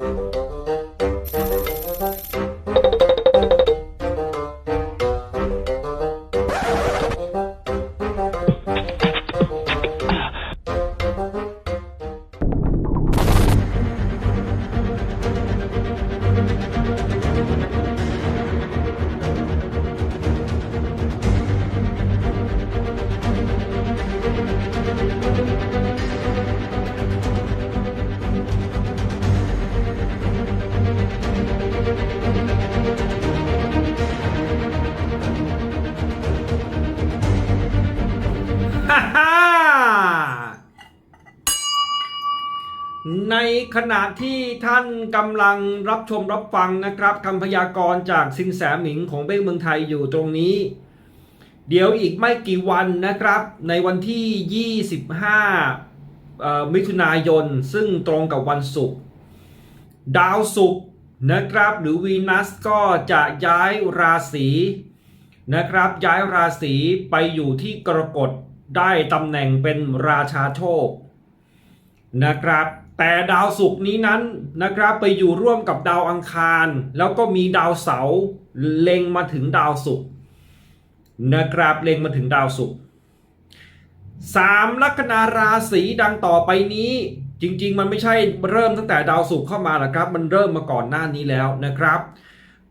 ฮ่ ขณะที่ท่านกำลังรับชมรับฟังนะครับคำพยากรณ์จากสินแสหมิงของเบ้งเมืองไทยอยู่ตรงนี้ เดี๋ยวอีกไม่กี่วันนะครับ ในวันที่ 25 มิถุนายน ซึ่งตรงกับวันศุกร์ดาวศุกร์นะครับ หรือวีนัสก็จะย้ายราศีนะครับ ย้ายราศีไปอยู่ที่กรกฎได้ตำแหน่งเป็นราชาโชคนะครับ แต่ดาวศุกร์นี้นั้นนะครับไปอยู่ร่วมกับดาวอังคาร แล้วก็มีดาวเสาร์เล็งมาถึงดาวศุกร์นะครับเล็งมาถึงดาวศุกร์สามลัคนาราศีดังต่อไปนี้ จริง ๆ มันไม่ใช่เริ่มตั้งแต่ดาวศุกร์เข้ามาหรอกครับ มันเริ่มมาก่อนหน้านี้แล้วนะครับ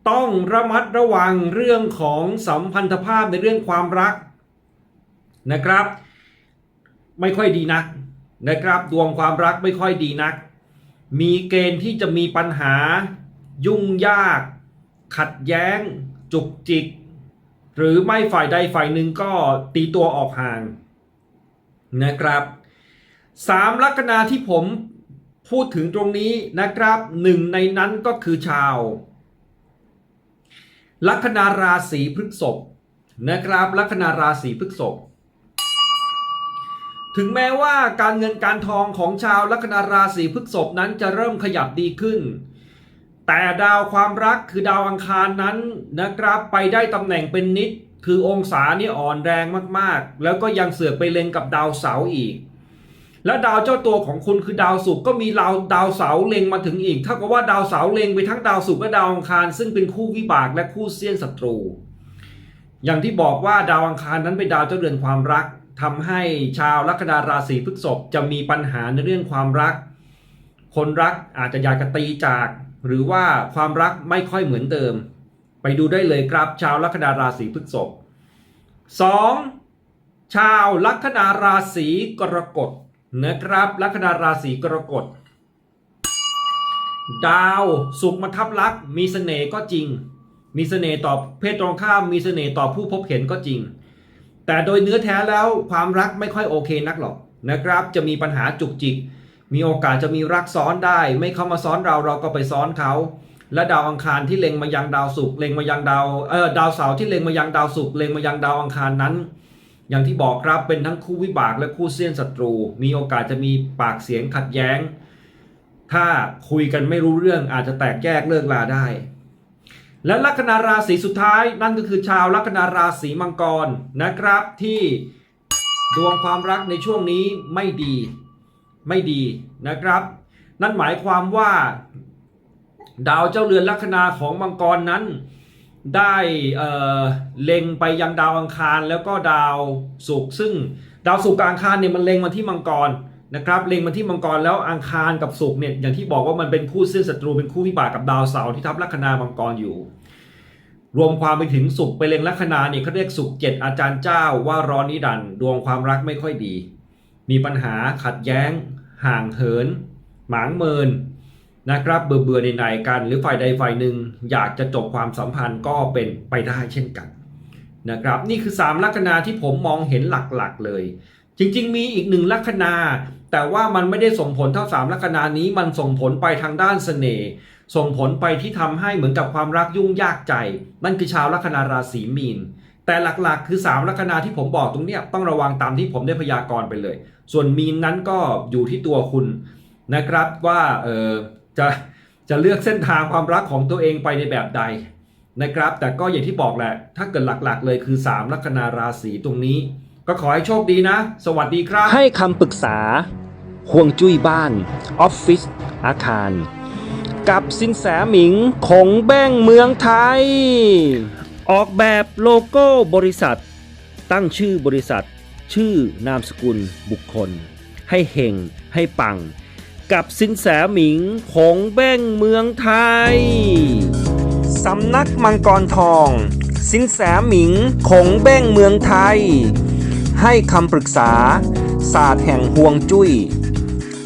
ต้องระมัดระวังเรื่องของสัมพันธภาพในเรื่องความรักนะครับ ไม่ค่อยดีนัก นะครับ ดวงความรักไม่ค่อยดีนัก มีเกณฑ์ที่จะมีปัญหา ยุ่งยาก ขัดแย้ง จุกจิก หรือไม่ฝ่ายใดฝ่ายหนึ่งก็ตีตัวออกห่างนะครับสามลัคนาที่ผมพูดถึงตรงนี้นะครับหนึ่งในนั้นก็คือชาว ลัคนาราศีพฤษภนะครับ ลัคนาราศีพฤษภ ถึงแม้ว่าการเงินการทองของชาวลัคนาราศีพฤษภนั้นจะเริ่มขยับดีขึ้น แต่ดาวความรักคือดาวอังคารนั้นนะครับไปได้ตำแหน่งเป็นนิด คือองศานี่อ่อนแรงมากๆ แล้วก็ยังเสือกไปเล็งกับดาวเสาร์อีก แล้วดาวเจ้าตัวของคุณคือดาวศุกร์ก็มีดาวดาวเสาร์เล็งมาถึงอีกเท่ากับว่าดาวเสาร์เล็งไปทั้งดาวศุกร์และดาวอังคาร ซึ่งเป็นคู่วิบากและคู่เสี้ยนศัตรู อย่างที่บอกว่าดาวอังคารนั้นเป็นดาวเจ้าเรือนความรัก ทำให้ชาวลัคนาราศีพฤษภจะมีปัญหาในเรื่องความรัก คนรักอาจจะอยากจะตีจาก หรือว่าความรักไม่ค่อยเหมือนเดิม ไปดูได้เลยครับชาวลัคนาราศีพฤษภสองชาวลัคนาราศีกรกฎนะครับ ลัคนาราศีกรกฎ ดาวสุขมาทับลักมีเสน่ห์ก็จริง มีเสน่ห์ต่อเพศตรงข้ามมีเสน่ห์ต่อผู้พบเห็นก็จริง แต่โดยเนื้อแท้แล้วความรักไม่ค่อยโอเคนักหรอกนะครับ จะมีปัญหาจุกจิก มีโอกาสจะมีรักซ้อนได้ ไม่เข้ามาซ้อนเราเราก็ไปซ้อนเขา และดาวอังคารที่เล็งมายังดาวศุกร์เล็งมายังดาวเออดาวเสาร์ที่เล็งมายังดาวศุกร์เล็งมายังดาวอังคารนั้น อย่างที่บอกครับเป็นทั้งคู่วิบากและคู่เสี้ยนศัตรู มีโอกาสจะมีปากเสียงขัดแย้ง ถ้าคุยกันไม่รู้เรื่องอาจจะแตกแยกเลิกลาได้ และลัคนาราศีสุดท้ายนั่นก็คือชาวลัคนาราศีมังกรนะครับ ที่ดวงความรักในช่วงนี้ไม่ดี ไม่ดีนะครับ นั่นหมายความว่า ดาวเจ้าเรือนลัคนาของมังกรนั้น ได้เออเล็งไปยังดาวอังคารแล้วก็ดาวศุกร์ซึ่งดาวศุกร์อังคารเนี่ยมันเล็งมาที่มังกร นะครับเล็งมาที่มังกรแล้วอังคารกับศุกร์เนี่ยอย่างที่บอกว่ามันเป็นคู่เส้นศัตรูเป็นคู่วิบากกับดาวเสาร์ที่ทับลัคนามังกรอยู่ รวมความไปถึงศุกร์ไปเล็งลัคนาเนี่ยเขาเรียกศุกร์เจ็ดอาจารย์เจ้าว่าร้อนนิดันด์ดวงความรักไม่ค่อยดี มีปัญหาขัดแย้ง ห่างเหิน หมางเมินนะครับเบื่อเบื่อในในๆกัน หรือฝ่ายใดฝ่ายหนึ่งอยากจะจบความสัมพันธ์ก็เป็นไปได้เช่นกันนะครับนี่คือ 3 ลัคนาที่ผมมองเห็นหลักๆเลย จริง ๆ มีอีกหนึ่งลัคนา แต่ว่ามันไม่ได้ส่งผลเท่า3ลัคนานี้ มันส่งผลไปทางด้านเสน่ห์ส่งผลไปที่ทำให้เหมือนกับความรักยุ่งยากใจนั่นคือชาวลัคนาราศีมีน แต่หลักๆ คือ 3 ลัคนาที่ผมบอกตรงเนี้ยต้องระวังตามที่ผมได้พยากรณ์ไปเลย ส่วนมีนนั้นก็อยู่ที่ตัวคุณนะครับว่าเออจะจะเลือกเส้นทางความรักของตัวเองไปในแบบใดนะครับ แต่ก็อย่างที่บอกแหละ ถ้าเกิดหลักๆ เลยคือ 3 ลัคนาราศีตรงนี้ ก็ขอให้โชคดีนะ สวัสดีครับ ให้คำปรึกษา ห่วงจุ้ยบ้าน ออฟฟิศอาคาร กับสินแสหมิงคงแบ้งเมืองไทย ออกแบบโลโก้บริษัท ตั้งชื่อบริษัท ชื่อนามสกุลบุคคล ให้เฮงให้ปัง กับสินแสหมิงคงแบ้งเมืองไทย สำนักมังกรทอง สินแสหมิงคงแบ้งเมืองไทย ให้คำปรึกษาศาสตร์แห่งห่วงจุย้ย